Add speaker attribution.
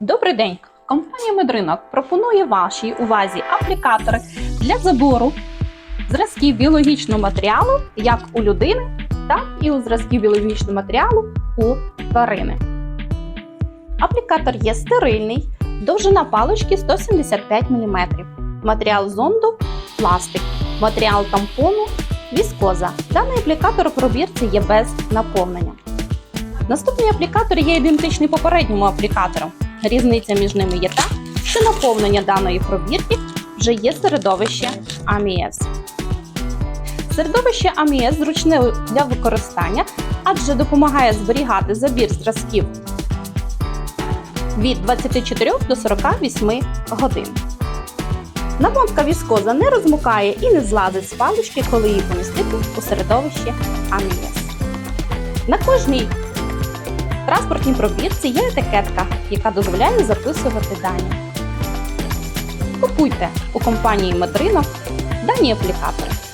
Speaker 1: Добрий день! Компанія Медринок пропонує вашій увазі аплікатори для забору зразків біологічного матеріалу як у людини, так і у зразків біологічного матеріалу у тварини. Аплікатор є стерильний, довжина палички 175 мм, матеріал зонду пластик, матеріал тампону віскоза. Даний аплікатор у пробірці є без наповнення. Наступний аплікатор є ідентичний попередньому аплікатору. Різниця між ними є та, що наповнення даної пробірки вже є середовище АМІС. Середовище АМІС зручне для використання, адже допомагає зберігати забір зразків від 24 до 48 годин. Намотка віскоза не розмукає і не злазить з палички, коли її помістити у середовище АМІС. На кожній транспортній пробірці є етикетка, яка дозволяє записувати дані. Купуйте у компанії Матринок дані аплікатори.